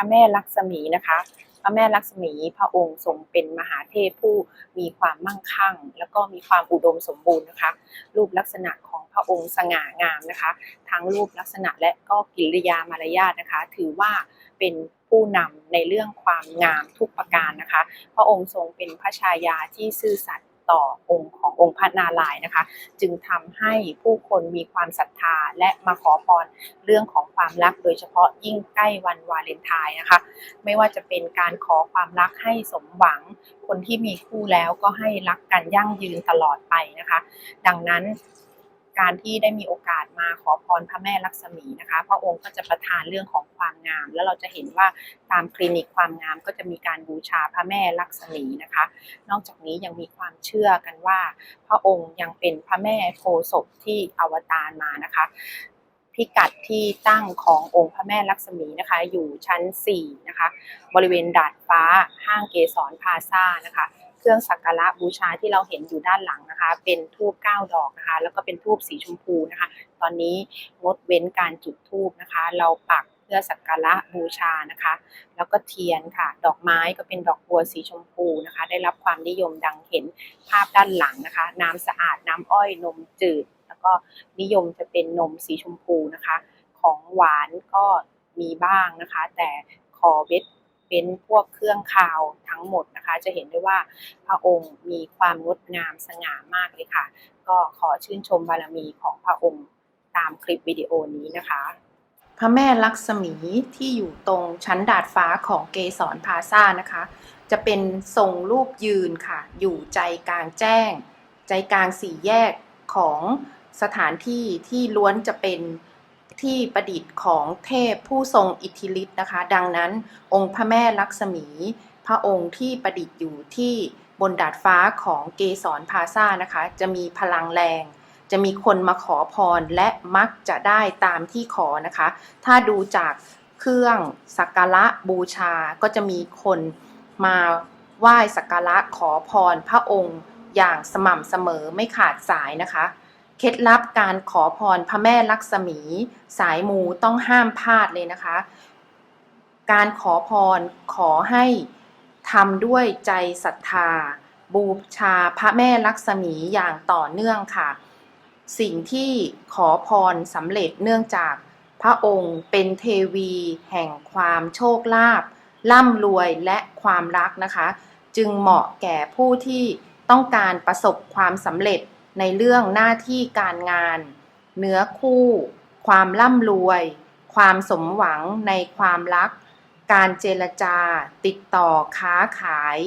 ระแม่ลักษมีนะคะพระแม่ลักษมีพระองค์ทรงเป็นมหาเทพผู้มีความมั่งคั่ง แล้วก็มีความอุดมสมบูรณ์นะคะ รูปลักษณะของพระองค์สง่างามนะคะ ทั้งรูปลักษณะและก็กิริยามารยาทนะคะ ถือว่าเป็นผู้นำในเรื่องความงามทุกประการนะคะ พระองค์ทรงเป็นพระชายาที่ซื่อสัตย์ ต่อองค์ขององค์พระนารายณ์นะคะ จึงทำให้ผู้คนมีความศรัทธาและมาขอพรเรื่องของความรัก โดยเฉพาะยิ่งใกล้วันวาเลนไทน์นะคะ ไม่ว่าจะเป็นการขอความรักให้สมหวัง คนที่มีคู่แล้วก็ให้รักกันยั่งยืนตลอดไปนะคะ ดังนั้น การที่ได้มีโอกาสมาขอพรพระแม่ลักษมีนะคะ พระองค์ก็จะประทานเรื่องของความงาม แล้วเราจะเห็นว่าตามคลินิกความงามก็จะมีการบูชาพระแม่ลักษมีนะคะ นอกจากนี้ยังมีความเชื่อกันว่า พระองค์ยังเป็นพระแม่โพศพที่อวตารมานะคะพิกัดที่ตั้งขององค์พระแม่ลักษมีนะคะ อยู่ชั้น 4 นะคะ บริเวณดาดฟ้าห้างเกสรพาซ่านะคะ เครื่องสักการะบูชาที่เราเห็นอยู่ด้านหลังนะคะ เป็นทูบ9ดอกนะคะ แล้วก็เป็นทูบสีชมพูนะคะ ตอนนี้งดเว้นการจุดทูบนะคะ เราปักเพื่อสักการะบูชานะคะ แล้วก็เทียนค่ะ ดอกไม้ก็เป็นดอกบัวสีชมพูนะคะ ได้รับความนิยมดังเห็นภาพด้านหลังนะคะ น้ำสะอาดน้ำอ้อยนมจืด แล้วก็นิยมจะเป็นนมสีชมพูนะคะ ของหวานก็มีบ้างนะคะ แต่ขอเว้น เป็นพวกเครื่องคาวทั้งหมดนะคะ จะเห็นได้ว่าพระองค์มีความงดงามสง่ามากเลยค่ะ ก็ขอชื่นชมบารมีของพระองค์ตามคลิปวิดีโอนี้นะคะ พระแม่ลักษมีที่อยู่ตรงชั้นดาดฟ้าของเกสรพาซ่านะคะ จะเป็นทรงรูปยืนค่ะ อยู่ใจกลางแจ้ง ใจกลางสี่แยกของสถานที่ที่ล้วนจะเป็น ที่ประดิษฐ์ของเทพผู้ทรงอิทธิฤทธิ์นะคะ ดังนั้นองค์พระแม่ลักษมี พระองค์ที่ประดิษฐ์อยู่ที่บนดาดฟ้าของเกสรพาซ่านะคะ จะมีพลังแรง จะมีคนมาขอพรและมักจะได้ตามที่ขอนะคะ ถ้าดูจากเครื่องสักการะบูชาก็จะมีคนมาไหว้สักการะขอพรพระองค์อย่างสม่ำเสมอไม่ขาดสายนะคะ เคล็ดลับการขอพรพระแม่ลักษมี สายมูต้องห้ามพลาดเลยนะคะ การขอพรขอให้ทำด้วยใจศรัทธา บูชาพระแม่ลักษมีอย่างต่อเนื่องค่ะ สิ่งที่ขอพรสำเร็จเนื่องจากพระองค์เป็นเทวีแห่งความโชคลาภร่ำรวยและความรักนะคะ จึงเหมาะแก่ผู้ที่ต้องการประสบความสำเร็จ ในเรื่องหน้าที่การงาน เนื้อคู่ ความร่ำรวย ความสมหวังในความรัก การเจรจา ติดต่อค้าขาย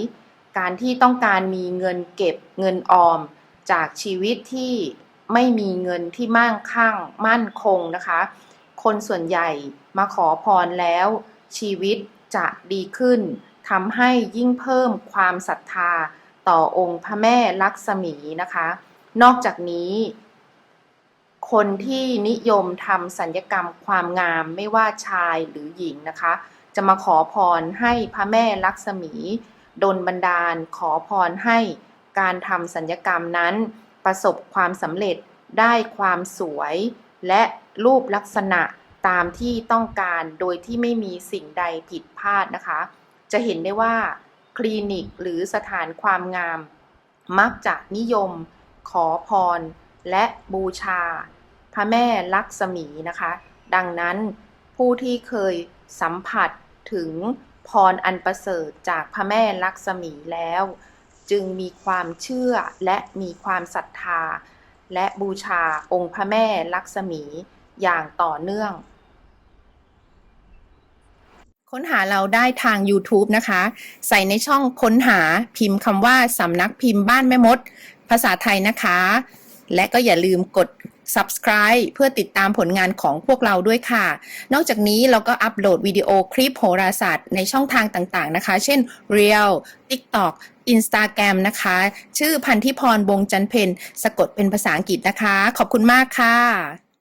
การที่ต้องการมีเงินเก็บเงินออม จากชีวิตที่ไม่มีเงินที่มั่งคั่ง มั่นคงนะคะ คนส่วนใหญ่มาขอพรแล้ว ชีวิตจะดีขึ้นทำให้ยิ่งเพิ่มความศรัทธาต่อองค์พระแม่ลักษมีนะคะ นอกจากนี้ คนที่นิยมทำสัญญกรรมความงามไม่ว่าชายหรือหญิงนะคะ จะมาขอพรให้พระแม่ลักษมีดลบันดาลขอพรให้การทำสัญญกรรมนั้นประสบความสำเร็จได้ความสวยและรูปลักษณะตามที่ต้องการโดยที่ไม่มีสิ่งใดผิดพลาดนะคะ จะเห็นได้ว่า คลินิกหรือสถานความงาม มักจะนิยม ขอพร และบูชา พระแม่ลักษมีนะคะ ดังนั้นผู้ที่เคยสัมผัสถึงพรอันประเสริฐจากพระแม่ลักษมีแล้ว จึงมีความเชื่อและมีความศรัทธา และบูชาองค์พระแม่ลักษมีอย่างต่อเนื่อง ค้นหาเราได้ทาง YouTube นะคะ ใส่ในช่องค้นหาพิมพ์คำว่าสำนักพิมพ์บ้านแม่มดาษาไทยนะคะ และก็อย่าลืมกด subscribe เพื่อติดตามผลงานของพวกเราด้วยค่ะ นอกจากนี้เราก็อัปโหลดวิดีโอคลิปโหราศาสตร์ในช่องทางต่างๆนะคะ เช่น Reel TikTok Instagram นะคะ ชื่อพันธิพรวงจันเพนสะกดเป็นภาษาอังกฤษนะคะ ขอบคุณมากค่ะ